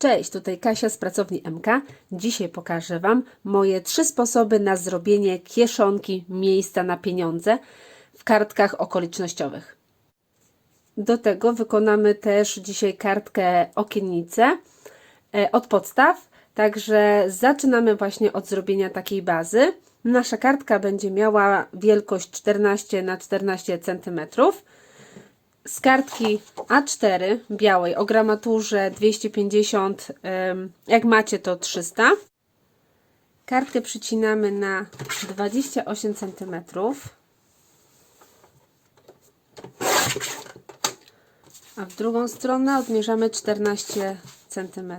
Cześć, tutaj Kasia z pracowni MK. Dzisiaj pokażę Wam moje trzy sposoby na zrobienie kieszonki miejsca na pieniądze w kartkach okolicznościowych. Do tego wykonamy też dzisiaj kartkę okiennicę e, od podstaw, także zaczynamy właśnie od zrobienia takiej bazy. Nasza kartka będzie miała wielkość 14 na 14 cm z kartki A4 białej o gramaturze 250, em, jak macie to 300. Kartkę przycinamy na 28 cm. A w drugą stronę odmierzamy 14 cm.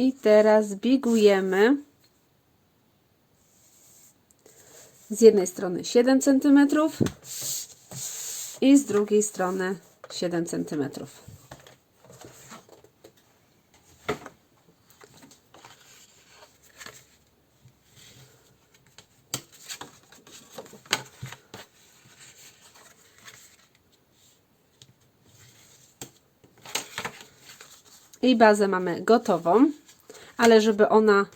I teraz bigujemy z jednej strony 7 cm i z drugiej strony 7 cm. I bazę mamy gotową, ale żeby ona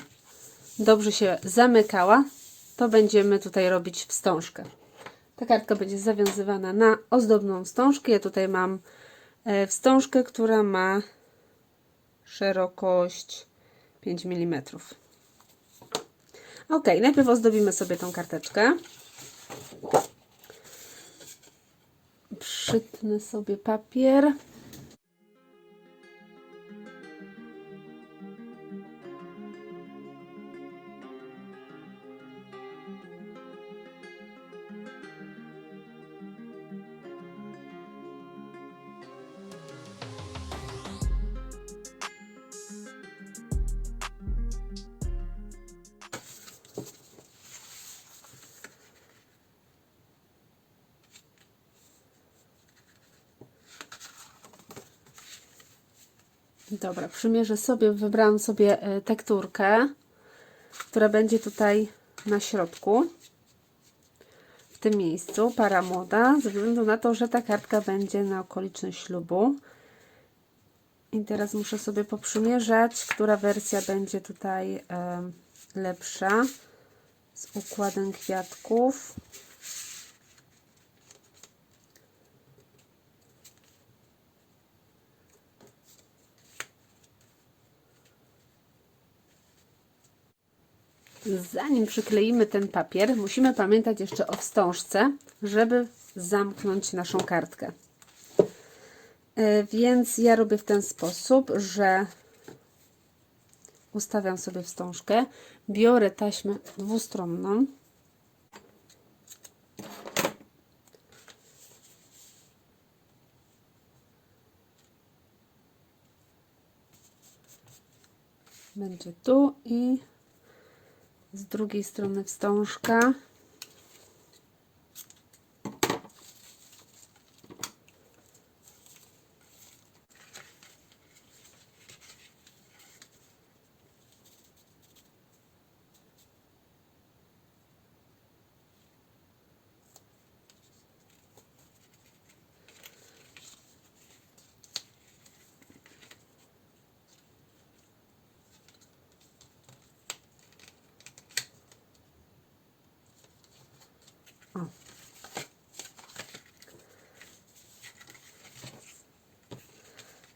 dobrze się zamykała, to będziemy tutaj robić wstążkę. Ta kartka będzie zawiązywana na ozdobną wstążkę. Ja tutaj mam e, wstążkę, która ma szerokość 5 mm. Ok, najpierw ozdobimy sobie tą karteczkę. Przytnę sobie papier. Dobra, przymierzę sobie, wybrałam sobie e, tekturkę, która będzie tutaj na środku, w tym miejscu, para młoda, ze względu na to, że ta kartka będzie na okoliczność ślubu. I teraz muszę sobie poprzymierzać, która wersja będzie tutaj lepsza z układem kwiatków. Zanim przykleimy ten papier, musimy pamiętać jeszcze o wstążce, żeby zamknąć naszą kartkę. E, Więc ja robię w ten sposób, że ustawiam sobie wstążkę, biorę taśmę dwustronną, będzie tu i z drugiej strony wstążka.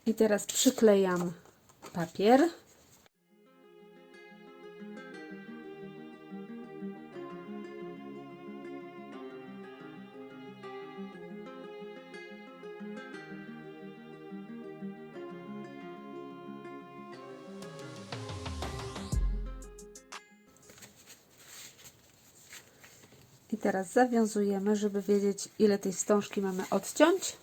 I teraz przyklejam papier. I teraz zawiązujemy, żeby wiedzieć, ile tej wstążki mamy odciąć.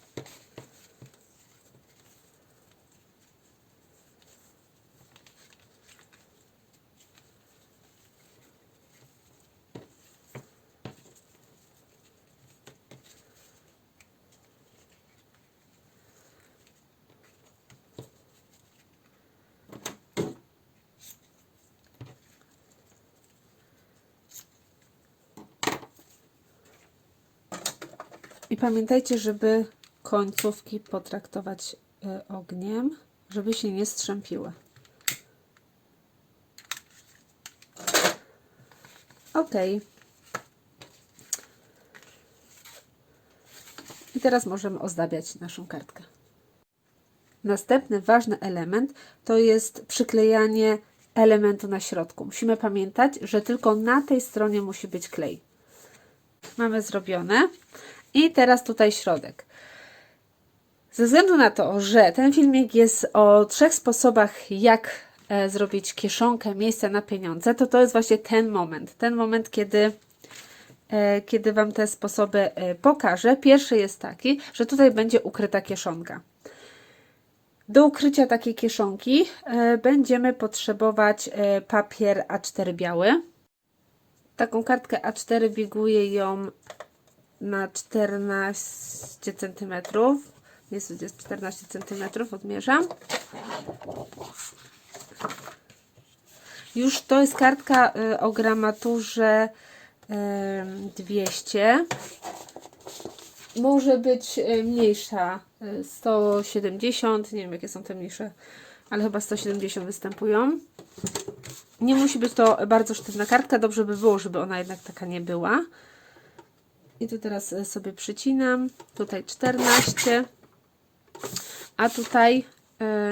I pamiętajcie, żeby końcówki potraktować y, ogniem, żeby się nie strzępiły. Ok. I teraz możemy ozdabiać naszą kartkę. Następny ważny element to jest przyklejanie elementu na środku. Musimy pamiętać, że tylko na tej stronie musi być klej. Mamy zrobione. I teraz tutaj środek. Ze względu na to, że ten filmik jest o trzech sposobach, jak e, zrobić kieszonkę, miejsce na pieniądze, to to jest właśnie ten moment. Ten moment, kiedy, e, kiedy Wam te sposoby e, pokażę. Pierwszy jest taki, że tutaj będzie ukryta kieszonka. Do ukrycia takiej kieszonki będziemy potrzebować papier A4 biały. Taką kartkę A4 biguję ją na 14 cm. Jest, jest 14 cm, odmierzam. Już to jest kartka y, o gramaturze y, 200. Może być y, mniejsza, y, 170, nie wiem jakie są te mniejsze, ale chyba 170 występują. Nie musi być to bardzo sztywna kartka, dobrze by było, żeby ona jednak taka nie była. I tu teraz y, sobie przycinam, tutaj 14, a tutaj y,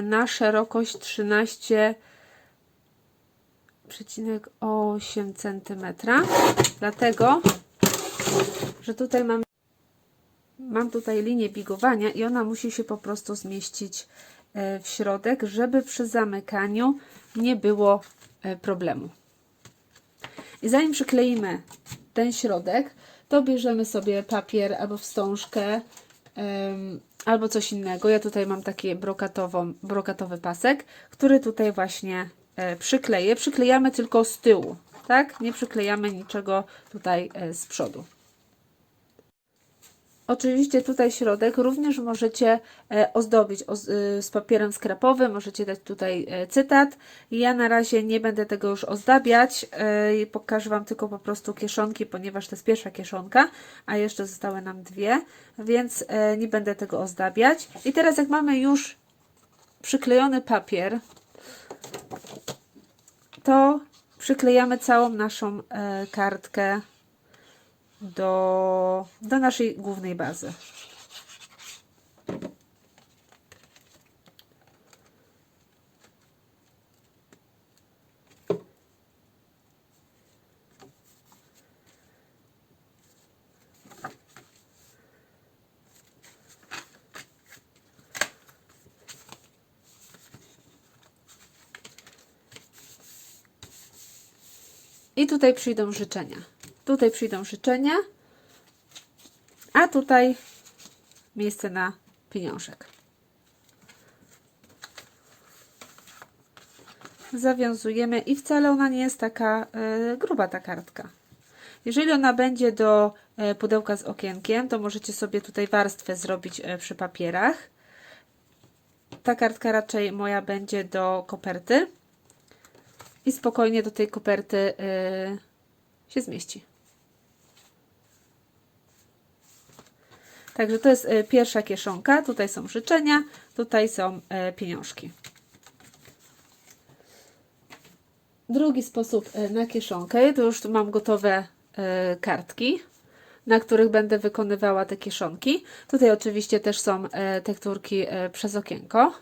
na szerokość 13,8 cm. Dlatego, że tutaj mam, mam tutaj linię bigowania i ona musi się po prostu zmieścić y, w środek, żeby przy zamykaniu nie było problemu. I zanim przykleimy ten środek, to bierzemy sobie papier albo wstążkę, albo coś innego. Ja tutaj mam taki brokatowy pasek, który tutaj właśnie e, przykleję. Przyklejamy tylko z tyłu, tak? Nie przyklejamy niczego tutaj e, z przodu. Oczywiście tutaj środek również możecie e, ozdobić oz- y, z papierem skrapowym, możecie dać tutaj e, cytat. Ja na razie nie będę tego już ozdabiać, e, pokażę Wam tylko po prostu kieszonki, ponieważ to jest pierwsza kieszonka, a jeszcze zostały nam dwie, więc e, nie będę tego ozdabiać. I teraz jak mamy już przyklejony papier, to przyklejamy całą naszą e, kartkę do, do naszej głównej bazy. I tutaj przyjdą życzenia. Tutaj przyjdą życzenia, a tutaj miejsce na pieniążek. Zawiązujemy i wcale ona nie jest taka e, gruba ta kartka. Jeżeli ona będzie do e, pudełka z okienkiem, to możecie sobie tutaj warstwę zrobić e, przy papierach. Ta kartka raczej moja będzie do koperty i spokojnie do tej koperty y, się zmieści. Także to jest y, pierwsza kieszonka. Tutaj są życzenia, tutaj są y, pieniążki. Drugi sposób y, na kieszonkę, to już tu mam gotowe kartki, na których będę wykonywała te kieszonki. Tutaj oczywiście też są tekturki przez okienko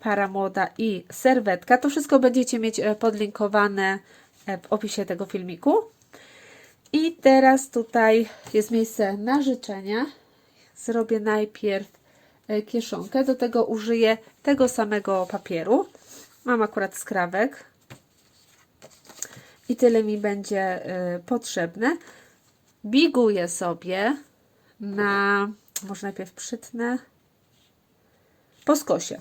para młoda i serwetka. To wszystko będziecie mieć e, podlinkowane e, w opisie tego filmiku. I teraz tutaj jest miejsce na życzenia. Zrobię najpierw e, kieszonkę. Do tego użyję tego samego papieru. Mam akurat skrawek. I tyle mi będzie potrzebne. Biguję sobie na, może najpierw przytnę, po skosie.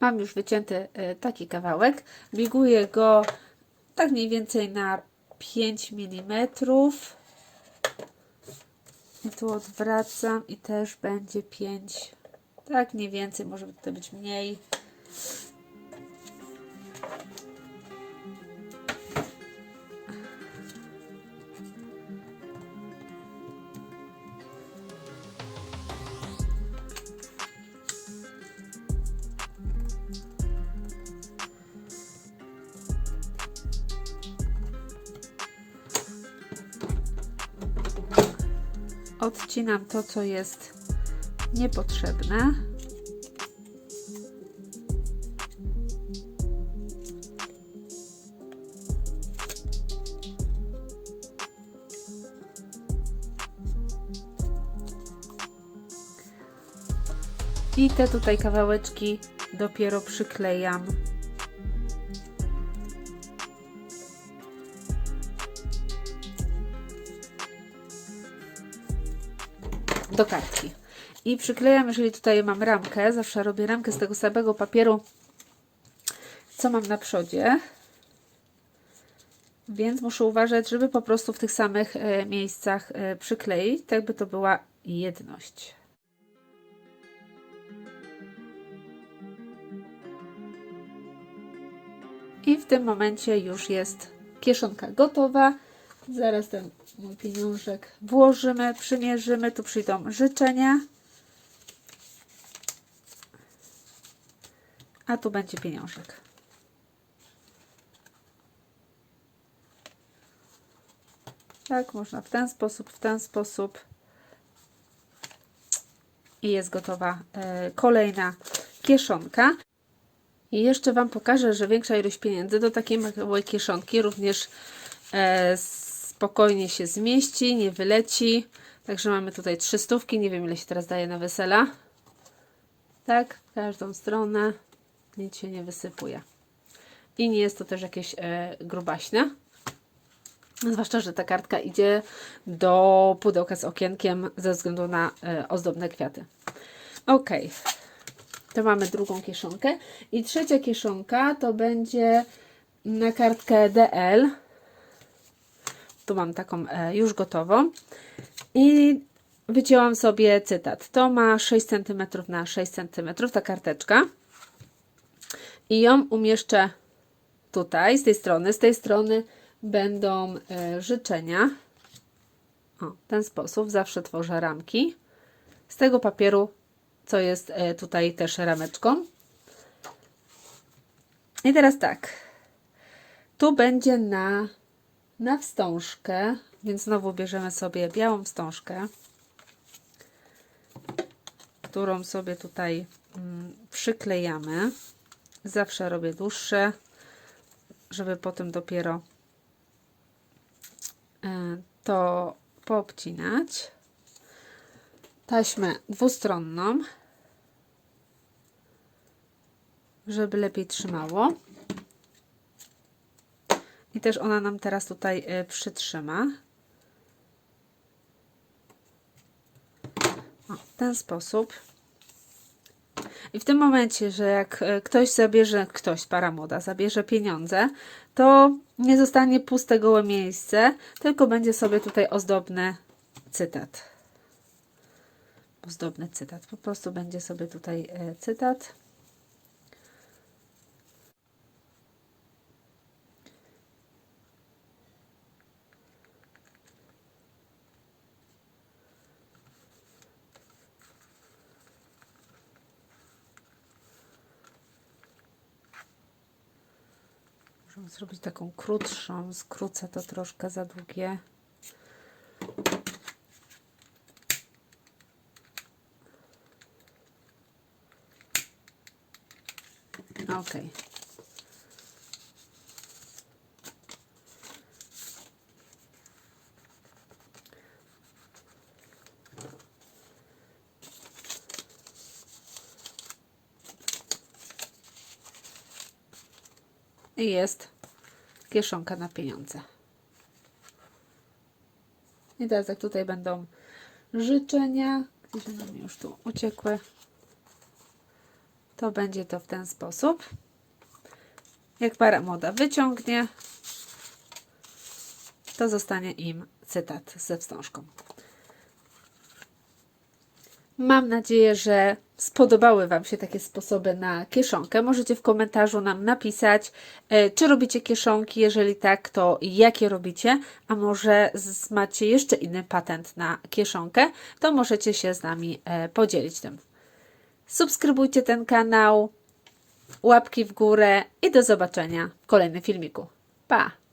Mam już wycięty e, taki kawałek. Biguję go tak mniej więcej na 5 mm. I tu odwracam i też będzie 5. Tak mniej więcej, może to być mniej. Odcinam to, co jest niepotrzebne. I te tutaj kawałeczki dopiero przyklejam. Do kartki. I przyklejam, jeżeli tutaj mam ramkę, zawsze robię ramkę z tego samego papieru, co mam na przodzie. Więc muszę uważać, żeby po prostu w tych samych e, miejscach e, przykleić, tak by to była jedność. I w tym momencie już jest kieszonka gotowa. Zaraz ten mój pieniążek włożymy, przymierzymy. Tu przyjdą życzenia. A tu będzie pieniążek. Tak, można w ten sposób, w ten sposób. I jest gotowa e, kolejna kieszonka. I jeszcze Wam pokażę, że większa ilość pieniędzy do takiej małej kieszonki również e, spokojnie się zmieści, nie wyleci. Także mamy tutaj trzy stówki. Nie wiem, ile się teraz daje na wesela. Tak, w każdą stronę. Nic się nie wysypuje. I nie jest to też jakieś e, grubaśne. Zwłaszcza, że ta kartka idzie do pudełka z okienkiem ze względu na e, ozdobne kwiaty. Ok. To mamy drugą kieszonkę. I trzecia kieszonka to będzie na kartkę DL. Tu mam taką e, już gotową. I wycięłam sobie cytat. To ma 6 cm na 6 cm, ta karteczka. I ją umieszczę tutaj, z tej strony. Z tej strony będą e, życzenia. O, w ten sposób zawsze tworzę ramki. Z tego papieru co jest e, tutaj też rameczką. I teraz tak. Tu będzie na, na wstążkę, więc znowu bierzemy sobie białą wstążkę, którą sobie tutaj mm, przyklejamy. Zawsze robię dłuższe, żeby potem dopiero e, to poobcinać taśmę dwustronną, żeby lepiej trzymało. I też ona nam teraz tutaj y, przytrzyma. O, w ten sposób. I w tym momencie, że jak y, ktoś zabierze, ktoś, para młoda, zabierze pieniądze, to nie zostanie puste gołe miejsce, tylko będzie sobie tutaj ozdobny cytat ozdobny cytat. Po prostu będzie sobie tutaj e, cytat. Możemy zrobić taką krótszą, skrócę to troszkę za długie. Ok. I jest kieszonka na pieniądze. I teraz jak tutaj będą życzenia, gdzieś one mi już tu uciekły, to będzie to w ten sposób. Jak para młoda wyciągnie, to zostanie im cytat ze wstążką. Mam nadzieję, że spodobały Wam się takie sposoby na kieszonkę. Możecie w komentarzu nam napisać, e, czy robicie kieszonki. Jeżeli tak, to jakie robicie, a może macie jeszcze inny patent na kieszonkę, to możecie się z nami e, podzielić tym. Subskrybujcie ten kanał, łapki w górę i do zobaczenia w kolejnym filmiku. Pa!